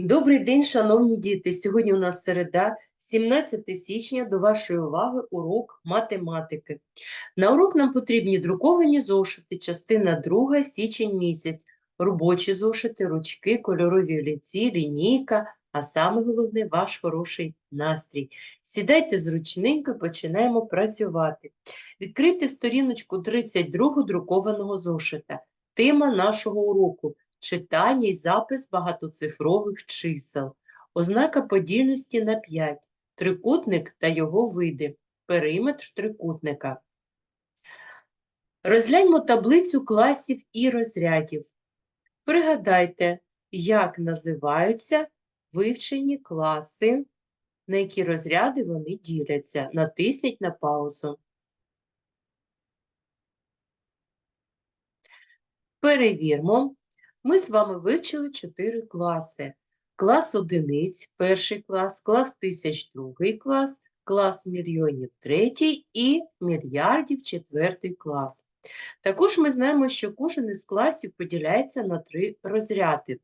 Добрий день, шановні діти! Сьогодні у нас середа, 17 січня. До вашої уваги урок математики. На урок нам потрібні друковані зошити, частина 2, січень місяць, робочі зошити, ручки, кольорові олівці, лінійка, а саме головне – ваш хороший настрій. Сідайте зручненько, починаємо працювати. Відкрийте сторіночку 32 друкованого зошита. Тема нашого уроку – читання й запис багатоцифрових чисел, ознака подільності на 5, трикутник та його види, периметр трикутника. Розгляньмо таблицю класів і розрядів. Пригадайте, як називаються вивчені класи, на які розряди вони діляться. Натисніть на паузу. Перевірмо. Ми з вами вивчили чотири класи. Клас одиниць, перший клас, клас тисяч, другий клас, клас мільйонів, третій і мільярдів, четвертий клас. Також ми знаємо, що кожен із класів поділяється на три розряди.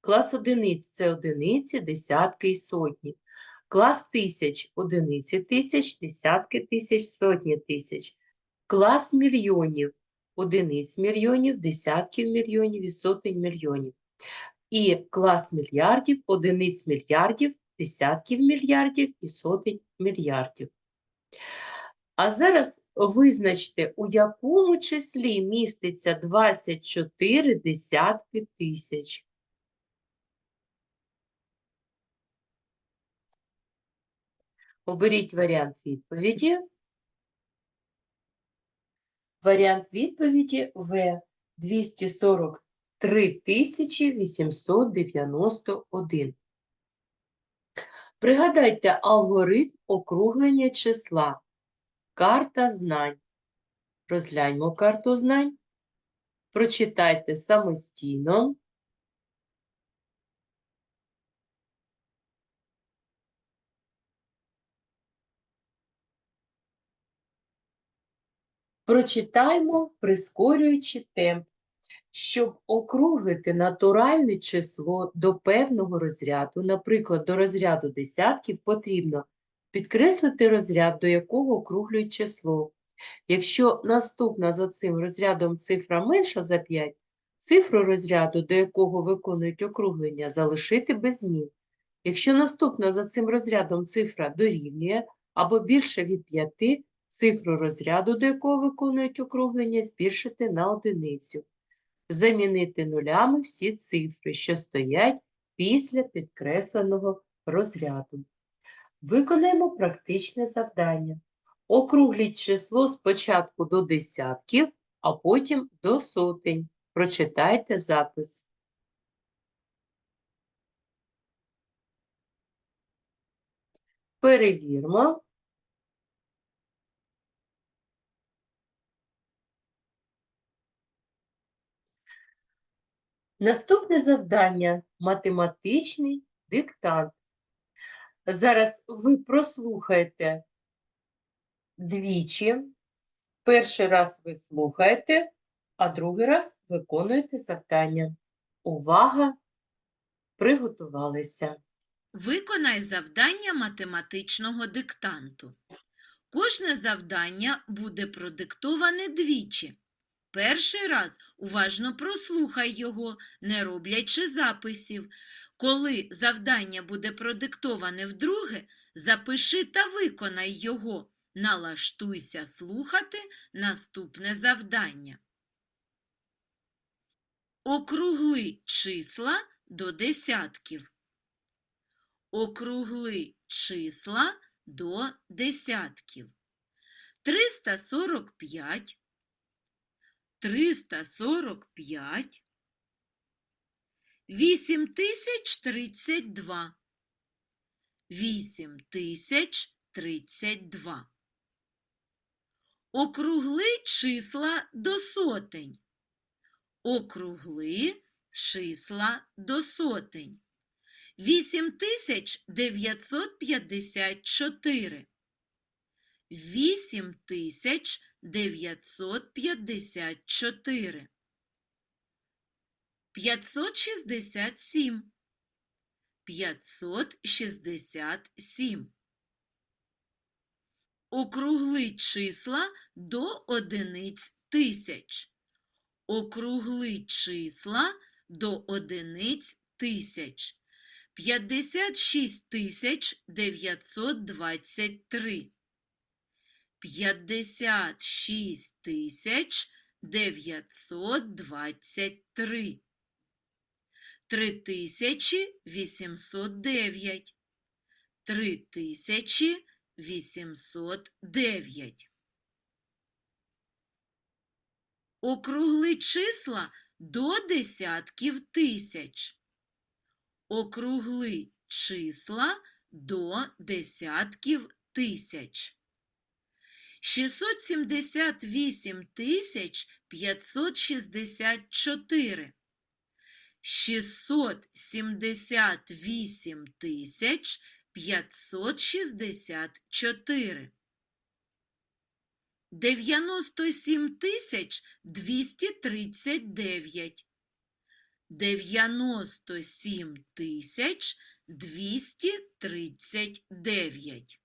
Клас одиниць – це одиниці, десятки і сотні. Клас тисяч – одиниці тисяч, десятки тисяч, сотні тисяч. Клас мільйонів одиниць мільйонів, десятків мільйонів і сотень мільйонів. І клас мільярдів, одиниць мільярдів, десятків мільярдів і сотень мільярдів. А зараз визначте, у якому числі міститься 24 десятки тисяч. Оберіть варіант відповіді. Варіант відповіді В 243 891. Пригадайте алгоритм округлення числа. Карта знань. Розгляньмо карту знань. Прочитайте самостійно. Прочитаймо, прискорюючи темп. Щоб округлити натуральне число до певного розряду, наприклад, до розряду десятків, потрібно підкреслити розряд, до якого округлюють число. Якщо наступна за цим розрядом цифра менша за 5, цифру розряду, до якого виконують округлення, залишити без змін. Якщо наступна за цим розрядом цифра дорівнює або більше від 5, цифру розряду, до якого виконують округлення, збільшити на одиницю. Замінити нулями всі цифри, що стоять після підкресленого розряду. Виконаємо практичне завдання. Округліть число спочатку до десятків, а потім до сотень. Прочитайте запис. Перевірмо. Наступне завдання математичний диктант. Зараз ви прослухаєте двічі. Перший раз ви слухаєте, а другий раз виконуєте завдання. Увага! Приготувалися. Виконай завдання математичного диктанту. Кожне завдання буде продиктоване двічі. Перший раз уважно прослухай його, не роблячи записів. Коли завдання буде продиктоване вдруге, запиши та виконай його. Налаштуйся слухати наступне завдання. Округли числа до десятків. Округли числа до десятків. 345 345, 8032, 8032. Округли числа до сотень. Округли числа до сотень. 8954. 8954. 567. 567. Округли числа до одиниць тисяч. Округли числа до одиниць тисяч. 56 тисяч 923. 56 тисяч 923. 3809. 3809. Округли числа до десятків тисяч. Округли числа до десятків тисяч. 678 тисяч 564. 678 тисяч 564. 97 тисяч 239. 97 тисяч 239.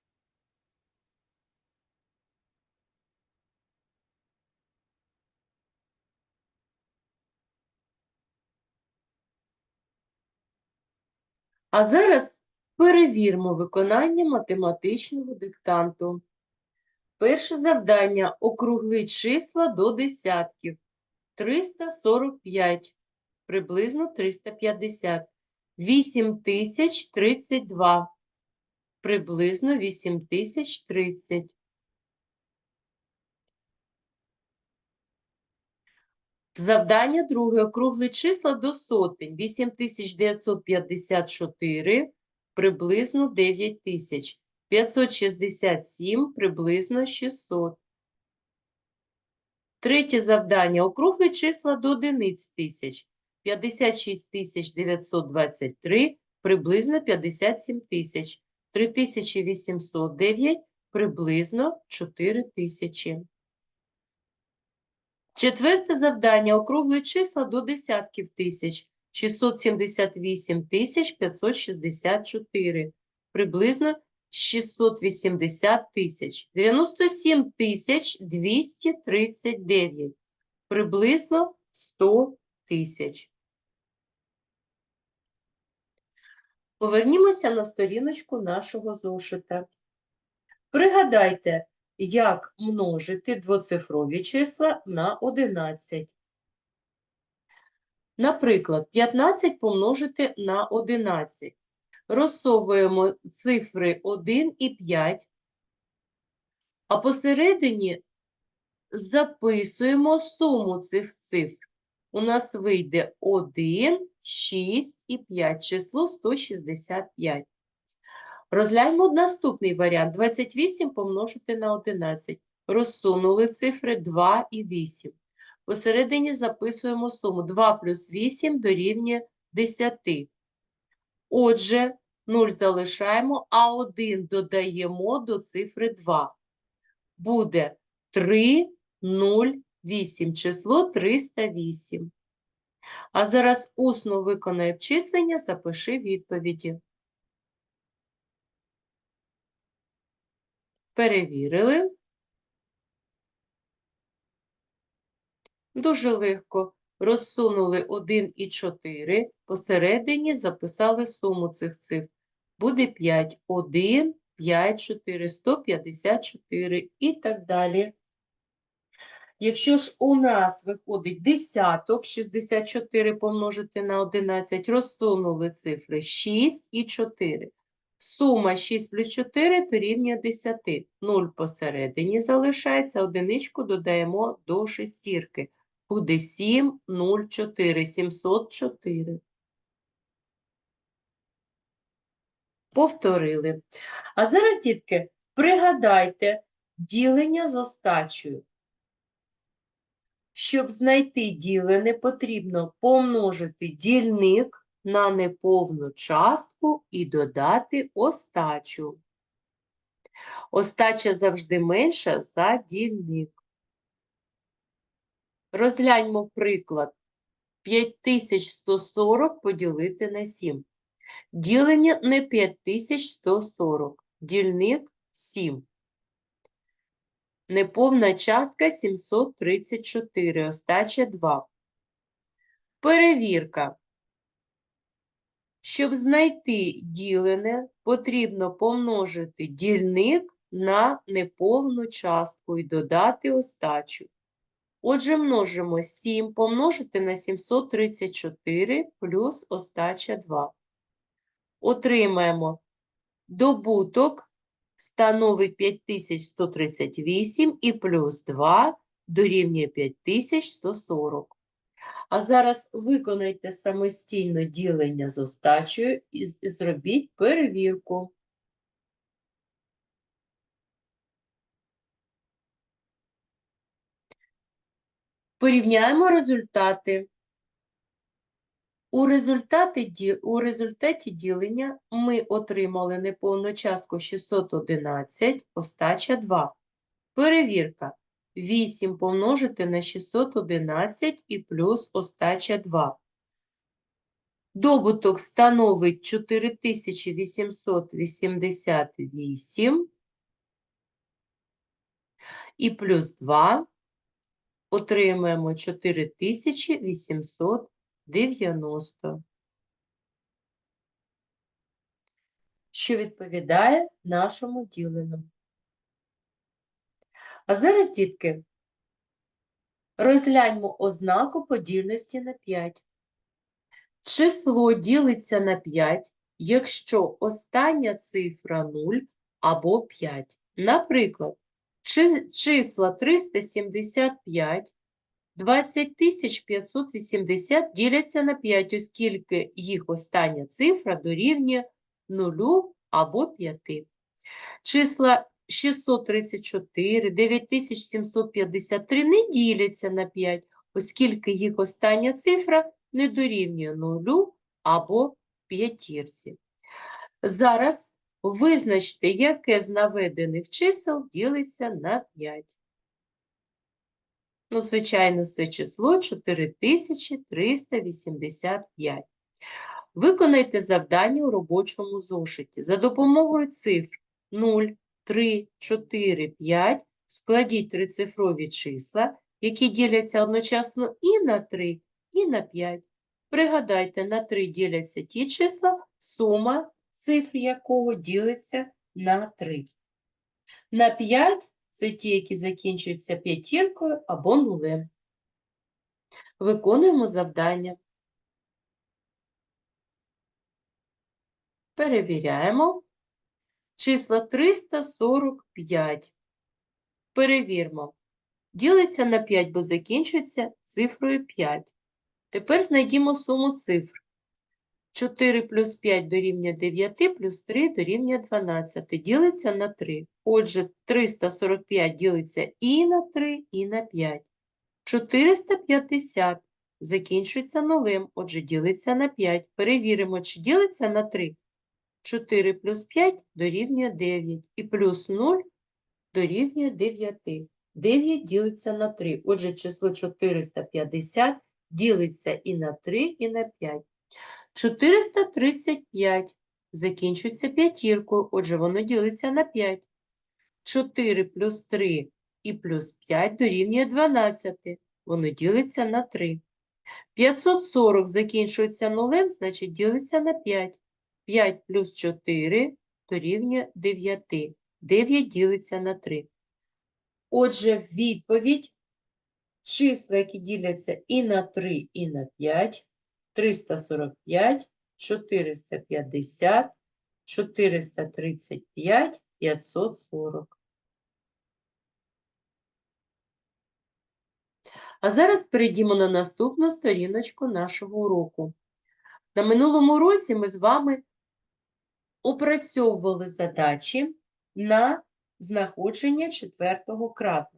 А зараз перевіримо виконання математичного диктанту. Перше завдання – округли числа до десятків. 345, приблизно 350. 8032, приблизно 8030. Завдання друге. Округли числа до сотень. 8954, приблизно 9000. 567, приблизно 600. Третє завдання. Округли числа до одиниць тисяч. 56 923, приблизно 57 тисяч. 3809, приблизно 4 тисячі. Четверте завдання. Округли числа до десятків тисяч. 678 тисяч 564, приблизно 680 тисяч. 97 тисяч 239, приблизно 100 тисяч. Повернімося на сторіночку нашого зошита. Пригадайте, як множити двоцифрові числа на 11. Наприклад, 15 помножити на 11. Розсовуємо цифри 1 і 5, а посередині записуємо суму цих цифр. У нас вийде 1, 6 і 5, число 165. Розгляньмо наступний варіант. 28 помножити на 11. Розсунули цифри 2 і 8. Посередині записуємо суму. 2 плюс 8 дорівнює 10. Отже, 0 залишаємо, а 1 додаємо до цифри 2. Буде 3, 0, 8. Число 308. А зараз усно виконай обчислення, запиши відповіді. Перевірили. Дуже легко. Розсунули 1 і 4, посередині записали суму цих цифр. Буде 5. 1, 5, 4, 154 і так далі. Якщо ж у нас виходить десяток, 64 помножити на 11, розсунули цифри 6 і 4. Сума 6 плюс 4 дорівнює 10. 0 посередині залишається, одиничку додаємо до шестірки. Буде 7, 0, 4, 704. Повторили. А зараз, дітки, пригадайте ділення з остачею. Щоб знайти ділене, потрібно помножити дільник на неповну частку і додати остачу. Остача завжди менша за дільник. Розгляньмо приклад. 5140 поділити на 7. Ділення не 5140. Дільник 7. Неповна частка 734. Остача 2. Перевірка. Щоб знайти ділене, потрібно помножити дільник на неповну частку і додати остачу. Отже, множимо 7 помножити на 734 плюс остача 2. Отримаємо добуток становить 5138 і плюс 2 дорівнює 5140. А зараз виконайте самостійно ділення з остачею і зробіть перевірку. Порівняємо результати. У результаті, у результаті ділення ми отримали неповну частку 611, остача 2. Перевірка. 8 помножити на 611 і плюс остача 2. Добуток становить 4888 і плюс 2 отримаємо 4890, що відповідає нашому діленому. А зараз, дітки, розгляньмо ознаку подільності на 5. Число ділиться на 5, якщо остання цифра 0 або 5. Наприклад, числа 375, 20580 діляться на 5, оскільки їх остання цифра дорівнює 0 або 5. Числа 634, 9753 не діляться на 5, оскільки їх остання цифра не дорівнює 0 або п'ятірці. Зараз визначте, яке з наведених чисел ділиться на 5. Ну, звичайно, це число 4385. Виконайте завдання у робочому зошиті. За допомогою цифр 0, 3, 4, 5 складіть трицифрові числа, які діляться одночасно і на 3, і на 5. Пригадайте, на 3 діляться ті числа, сума цифр якого ділиться на 3. На 5 це ті, які закінчуються п'ятіркою або нулем. Виконуємо завдання. Перевіряємо. Числа 345. Перевірмо. Ділиться на 5, бо закінчується цифрою 5. Тепер знайдімо суму цифр. 4 плюс 5 дорівнює 9, плюс 3 дорівнює 12. Ділиться на 3. Отже, 345 ділиться і на 3, і на 5. 450 закінчується нулем, отже, ділиться на 5. Перевіримо, чи ділиться на 3. 4 плюс 5 дорівнює 9. І плюс 0 дорівнює 9. 9 ділиться на 3. Отже, число 450 ділиться і на 3, і на 5. 435 закінчується п'ятіркою, отже, воно ділиться на 5. 4 плюс 3 і плюс 5 дорівнює 12. Воно ділиться на 3. 540 закінчується нулем, значить ділиться на 5. 5 плюс 4 дорівнює 9. 9 ділиться на 3. Отже, відповідь числа, які діляться і на 3, і на 5, 345, 450, 435, 540. А зараз перейдімо на наступну сторіночку нашого уроку. На минулому році ми з вами опрацьовували задачі на знаходження четвертого крату.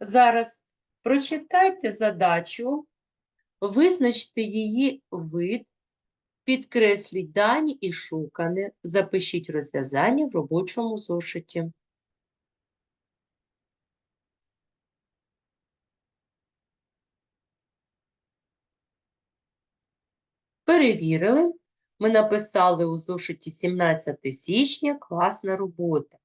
Зараз прочитайте задачу, визначте її вид, підкресліть дані і шукане, запишіть розв'язання в робочому зошиті. Перевірили. Ми написали у зошиті 17 січня, класна робота.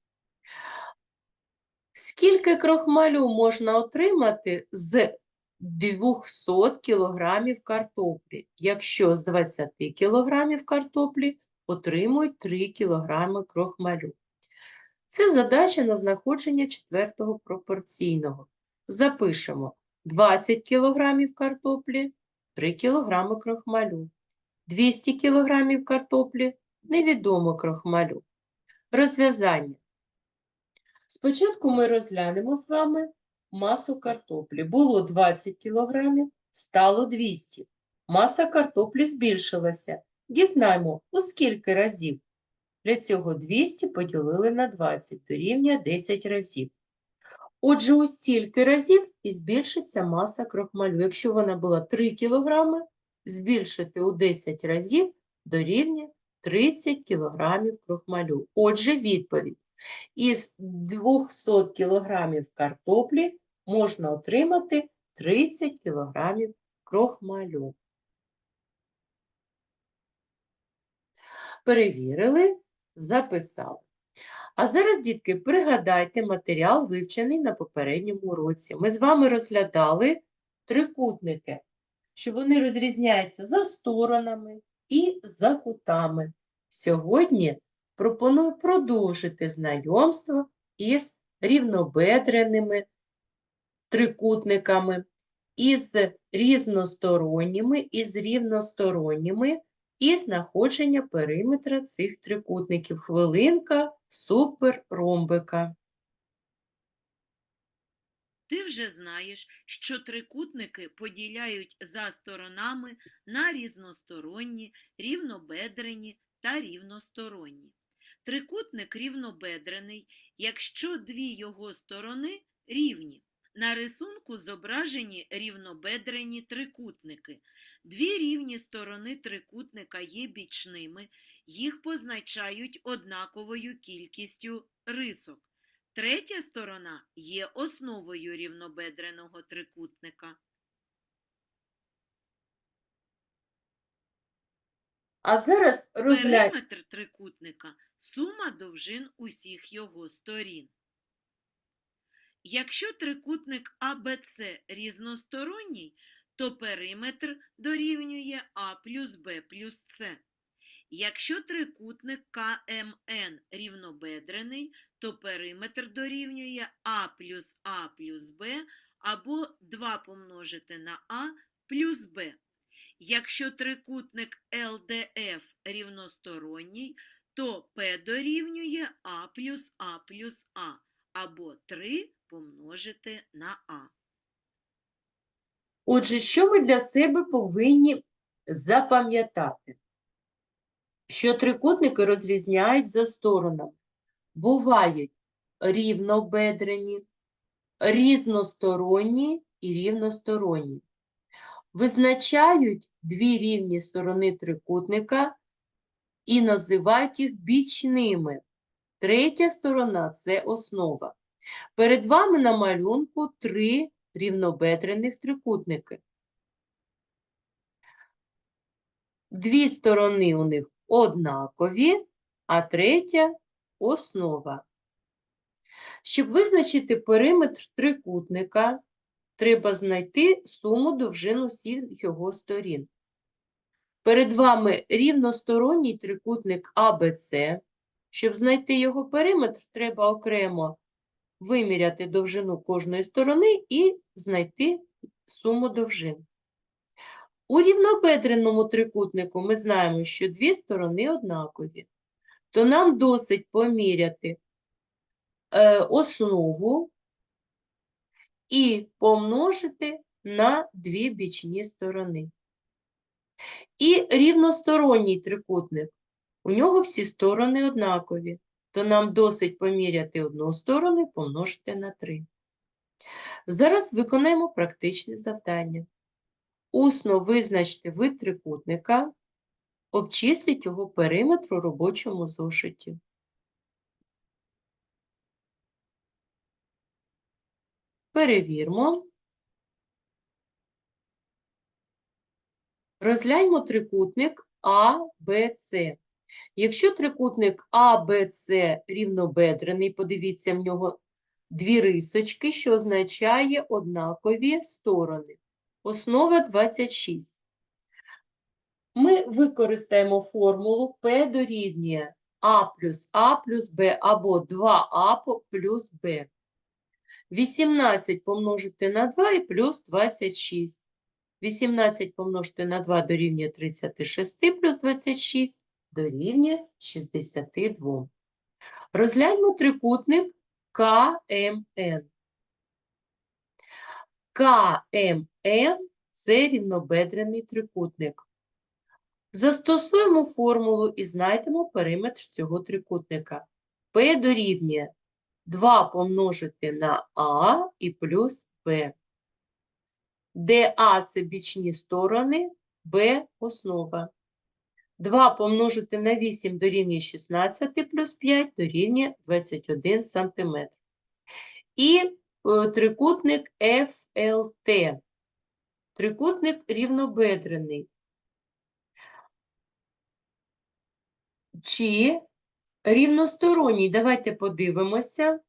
Скільки крохмалю можна отримати з 200 кг картоплі, якщо з 20 кг картоплі отримують 3 кг крохмалю? Це задача на знаходження четвертого пропорційного. Запишемо 20 кг картоплі, 3 кг крохмалю. 200 кг картоплі, невідомо крохмалю. Розв'язання. Спочатку ми розглянемо з вами масу картоплі. Було 20 кг, стало 200. Маса картоплі збільшилася. Дізнаймо, у скільки разів. Для цього 200 поділили на 20, дорівнює 10 разів. Отже, у стільки разів і збільшиться маса крохмалю. Якщо вона була 3 кг, збільшити у 10 разів дорівнює 30 кг крохмалю. Отже, відповідь. Із 200 кг картоплі можна отримати 30 кг крохмалю. Перевірили, записали. А зараз, дітки, пригадайте матеріал, вивчений на попередньому уроці. Ми з вами розглядали трикутники, що вони розрізняються за сторонами і за кутами. Сьогодні пропоную продовжити знайомство із рівнобедреними трикутниками, із різносторонніми, із рівносторонніми і знаходження периметра цих трикутників. Хвилинка суперромбика. Ти вже знаєш, що трикутники поділяють за сторонами на різносторонні, рівнобедрені та рівносторонні. Трикутник рівнобедрений, якщо дві його сторони рівні. На рисунку зображені рівнобедрені трикутники. Дві рівні сторони трикутника є бічними, їх позначають однаковою кількістю рисок. Третя сторона є основою рівнобедреного трикутника. А зараз розглянь. Периметр трикутника сума довжин усіх його сторін. Якщо трикутник АБЦ різносторонній, то периметр дорівнює А плюс Б плюс С. Якщо трикутник КМН рівнобедрений, то периметр дорівнює А плюс А плюс Б або 2 помножити на А плюс Б. Якщо трикутник ЛДФ рівносторонній, то П дорівнює А плюс А плюс А або 3 помножити на А. Отже, що ми для себе повинні запам'ятати? Що трикутники розрізняють за сторонами. Бувають рівнобедрені, різносторонні і рівносторонні. Визначають дві рівні сторони трикутника і називають їх бічними. Третя сторона – це основа. Перед вами на малюнку три рівнобедрених трикутники. Дві сторони у них однакові, а третя – основа. Щоб визначити периметр трикутника, треба знайти суму довжин усіх його сторін. Перед вами рівносторонній трикутник АБЦ. Щоб знайти його периметр, треба окремо виміряти довжину кожної сторони і знайти суму довжин. У рівнобедреному трикутнику ми знаємо, що дві сторони однакові, то нам досить поміряти е, основу і помножити на дві бічні сторони. І рівносторонній трикутник. У нього всі сторони однакові, то нам досить поміряти одну сторону і помножити на 3. Зараз виконаємо практичне завдання. Усно визначте вид трикутника, обчисліть його периметр у робочому зошиті. Перевірмо. Розгляньмо трикутник АБЦ. Якщо трикутник АБЦ рівнобедрений, подивіться, в нього дві рисочки, що означає однакові сторони. Основа 26. Ми використаємо формулу P дорівнює А плюс А плюс Б або 2А плюс Б. 18 помножити на 2 і плюс 26. 18 помножити на 2 дорівнює 36 плюс 26 дорівнює 62. Розгляньмо трикутник КМН. КМН – це рівнобедрений трикутник. Застосуємо формулу і знайдемо периметр цього трикутника. P дорівнює 2 помножити на А і плюс Б, де А – це бічні сторони, Б – основа. 2 помножити на 8 дорівнює 16 плюс 5 дорівнює 21 см. І е, трикутник FLT. Трикутник рівнобедрений. Чи рівносторонній? Давайте подивимося.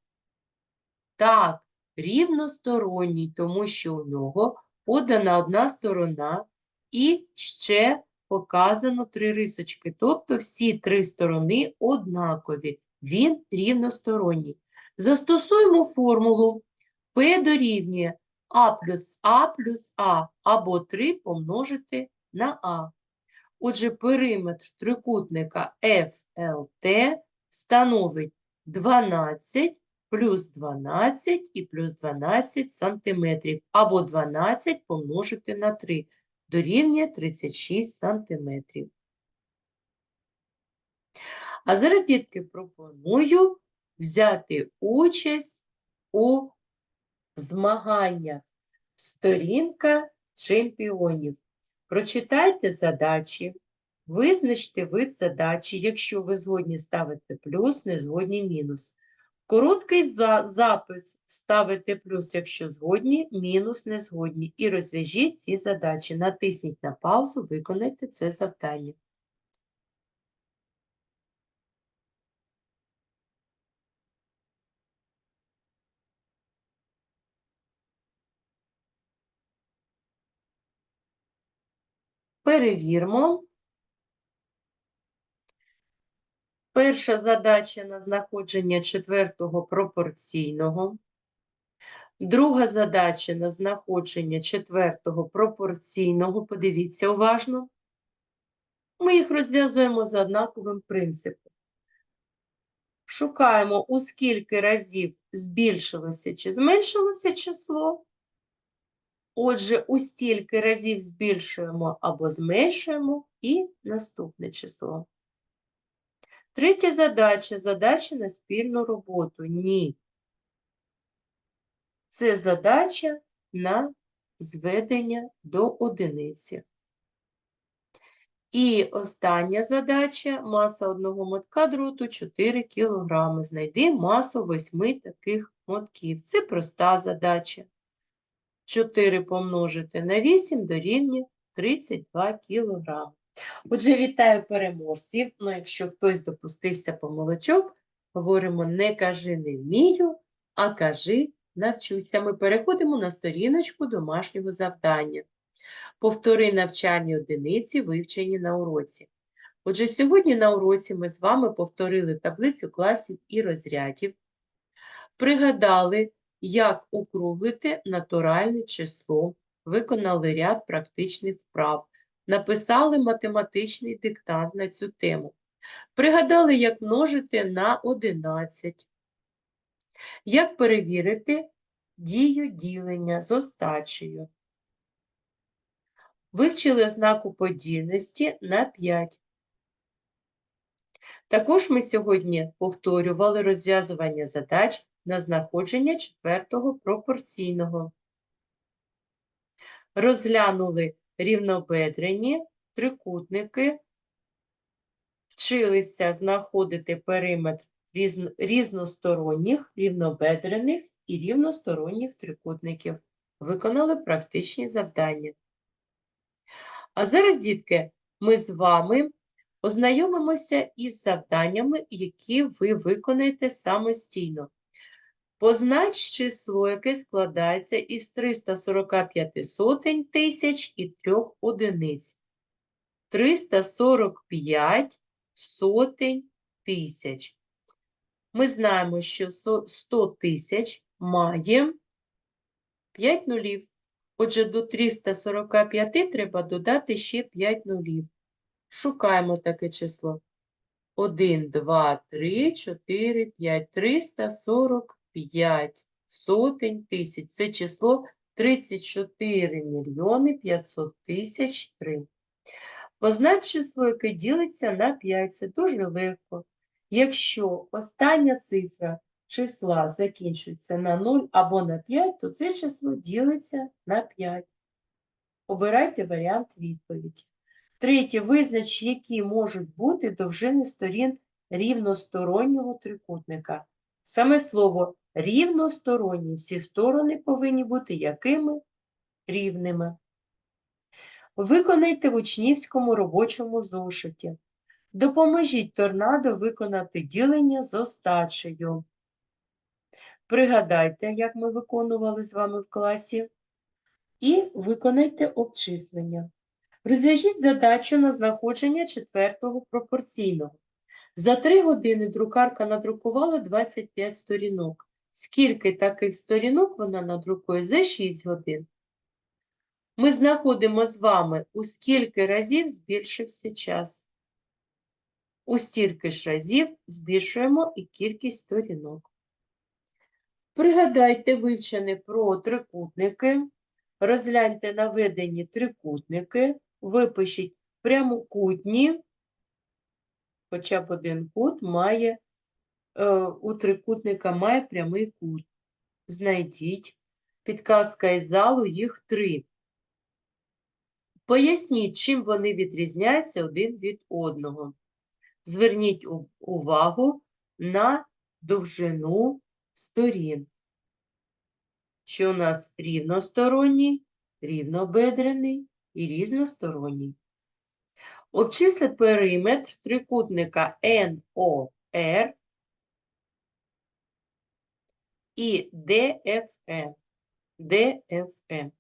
Так, рівносторонній, тому що у нього подана одна сторона і ще показано три рисочки. Тобто всі три сторони однакові. Він рівносторонній. Застосуємо формулу P дорівнює А плюс А плюс А або 3 помножити на А. Отже, периметр трикутника FLT становить 12 плюс 12 і плюс 12 сантиметрів, або 12 помножити на 3 дорівнює 36 сантиметрів. А зараз, дітки, пропоную взяти участь у змаганнях «Сторінка чемпіонів». Прочитайте задачі, визначте вид задачі, якщо ви згодні ставите плюс, не згодні мінус. Короткий за- запис ставите плюс, якщо згодні, мінус не згодні. І розв'яжіть ці задачі. Натисніть на паузу, виконайте це завдання. Перевірмо. Перша задача на знаходження четвертого пропорційного. Друга задача на знаходження четвертого пропорційного. Подивіться уважно. Ми їх розв'язуємо за однаковим принципом. Шукаємо, у скільки разів збільшилося чи зменшилося число. Отже, у стільки разів збільшуємо або зменшуємо і наступне число. Третя задача задача на спільну роботу. Ні. Це задача на зведення до одиниці. І остання задача маса одного мотка дроту 4 кг. Знайди масу 8 таких мотків. Це проста задача. 4 помножити на 8 дорівнює 32 кг. Отже, вітаю переможців. Ну, якщо хтось допустився помилочок, говоримо не кажи не вмію, а кажи навчуся. Ми переходимо на сторіночку домашнього завдання. Повтори навчальні одиниці, вивчені на уроці. Отже, сьогодні на уроці ми з вами повторили таблицю класів і розрядів, пригадали, як округлити натуральне число, виконали ряд практичних вправ, написали математичний диктант на цю тему. Пригадали, як множити на 11, як перевірити дію ділення з остачею. Вивчили ознаку подільності на 5. Також ми сьогодні повторювали розв'язування задач на знаходження четвертого пропорційного. Розглянули рівнобедрені трикутники, вчилися знаходити периметр різносторонніх, рівнобедрених і рівносторонніх трикутників. Виконали практичні завдання. А зараз, дітки, ми з вами ознайомимося із завданнями, які ви виконаєте самостійно. Познач число, яке складається із 345 сотень тисяч і трьох одиниць. 345 сотень тисяч. Ми знаємо, що 100 тисяч має 5 нулів. Отже, до 345 треба додати ще 5 нулів. Шукаємо таке число. 1, 2, 3, 4, 5. 345 сотень тисяч. Це число 34 мільйони 500 тисяч 3. Познач число, яке ділиться на 5. Це дуже легко. Якщо остання цифра числа закінчується на 0 або на 5, то це число ділиться на 5. Обирайте варіант відповіді. Третє. Визнач, які можуть бути довжини сторін рівностороннього трикутника. Саме слово рівносторонні. Всі сторони повинні бути якими? Рівними. Виконайте в учнівському робочому зошиті. Допоможіть торнадо виконати ділення з остачею. Пригадайте, як ми виконували з вами в класі. І виконайте обчислення. Розв'яжіть задачу на знаходження четвертого пропорційного. За 3 години друкарка надрукувала 25 сторінок. Скільки таких сторінок вона надрукує за 6 годин? Ми знаходимо з вами, у скільки разів збільшився час. У стільки ж разів збільшуємо і кількість сторінок. Пригадайте вивчене про трикутники. Розгляньте наведені трикутники, випишіть прямокутні, хоча б один кут має, у трикутника має прямий кут. Знайдіть. Підказка із залу їх три. Поясніть, чим вони відрізняються один від одного. Зверніть увагу на довжину сторін. Що у нас рівносторонній, рівнобедрений і різносторонній. Обчисліть периметр трикутника NOR і DFE. DFE.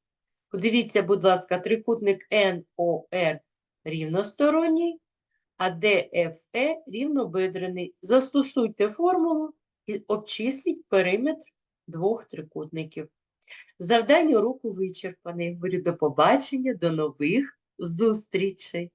Подивіться, будь ласка, трикутник NOR рівносторонній, а DFE рівнобедрений. Застосуйте формулу і обчисліть периметр двох трикутників. Завдання уроку вичерпане. Говорю до побачення, до нових зустрічей.